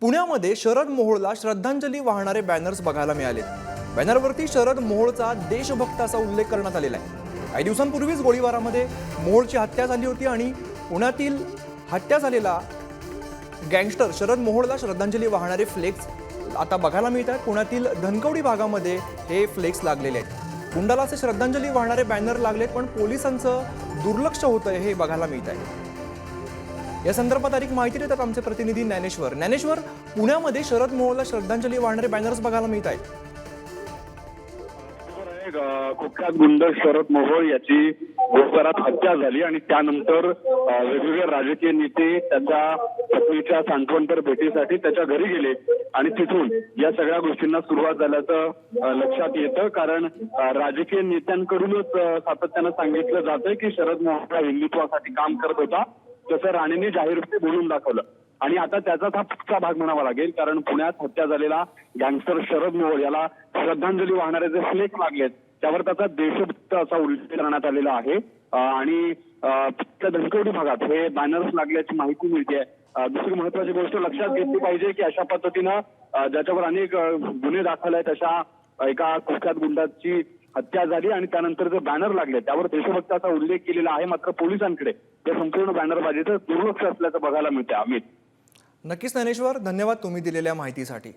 पुण्यामध्ये शरद मोहोळला श्रद्धांजली वाहणारे बॅनर्स बघायला मिळाले बॅनरवरती शरद मोहोळचा देशभक्त असा उल्लेख करण्यात आलेला आहे. काही दिवसांपूर्वीच गोळीबारामध्ये मोहोळची हत्या झाली होती आणि पुण्यातील हत्या झालेला गँगस्टर शरद मोहोळला श्रद्धांजली वाहणारे फ्लेक्स आता बघायला मिळत आहेत. पुण्यातील धनकवडी भागामध्ये हे फ्लेक्स लागलेले आहेत. कुंडाला असे श्रद्धांजली वाहणारे बॅनर लागलेत पण पोलिसांचं दुर्लक्ष होतं हे बघायला मिळत आहे. या संदर्भात अधिक माहिती देतात आमचे प्रतिनिधी ज्ञानेश्वर. ज्ञानेश्वर पुण्यामध्ये शरद मोहोळला श्रद्धांजली वाहणारे बॅनर्स बघायला मिळत आहेत. आहे. कुख्यात गुंड शरद मोहोळ याची गोळीबारात हत्या झाली आणि त्यानंतर वेगवेगळे राजकीय नेते त्याच्या पत्नीच्या सांत्वनपर भेटीसाठी त्याच्या घरी गेले आणि तिथून या सगळ्या गोष्टींना सुरुवात झाल्याचं लक्षात येतं. कारण राजकीय नेत्यांकडूनच सातत्यानं सांगितलं जातंय की शरद मोहोळ हिंदुत्वासाठी काम करत होता. तसं राणेंनी जाहीरपणे बोलून दाखवलं. आणि आता त्याचाच हा पुढचा भाग म्हणावा लागेल कारण पुण्यात हत्या झालेला गँगस्टर शरद मोहोळ याला श्रद्धांजली वाहणारे जे फ्लेक लागलेत त्यावर त्याचा देशभक्त असा उल्लेख करण्यात आलेला आहे. आणि त्या धनकवडी भागात हे बॅनर्स लागल्याची माहिती मिळते. दुसरी महत्वाची गोष्ट लक्षात घेतली पाहिजे की अशा पद्धतीनं ज्याच्यावर अनेक गुन्हे दाखल आहेत अशा एका कुख्यात गुंडाची हत्या झाली आणि त्यानंतर जे बॅनर लागले त्यावर देशभक्ताचा उल्लेख केलेला आहे मात्र पोलिसांकडे त्या संपूर्ण बॅनरबाजीचं दुर्लक्ष असल्याचं बघायला मिळते अमित. नक्कीच ज्ञानेश्वर धन्यवाद तुम्ही दिलेल्या माहितीसाठी.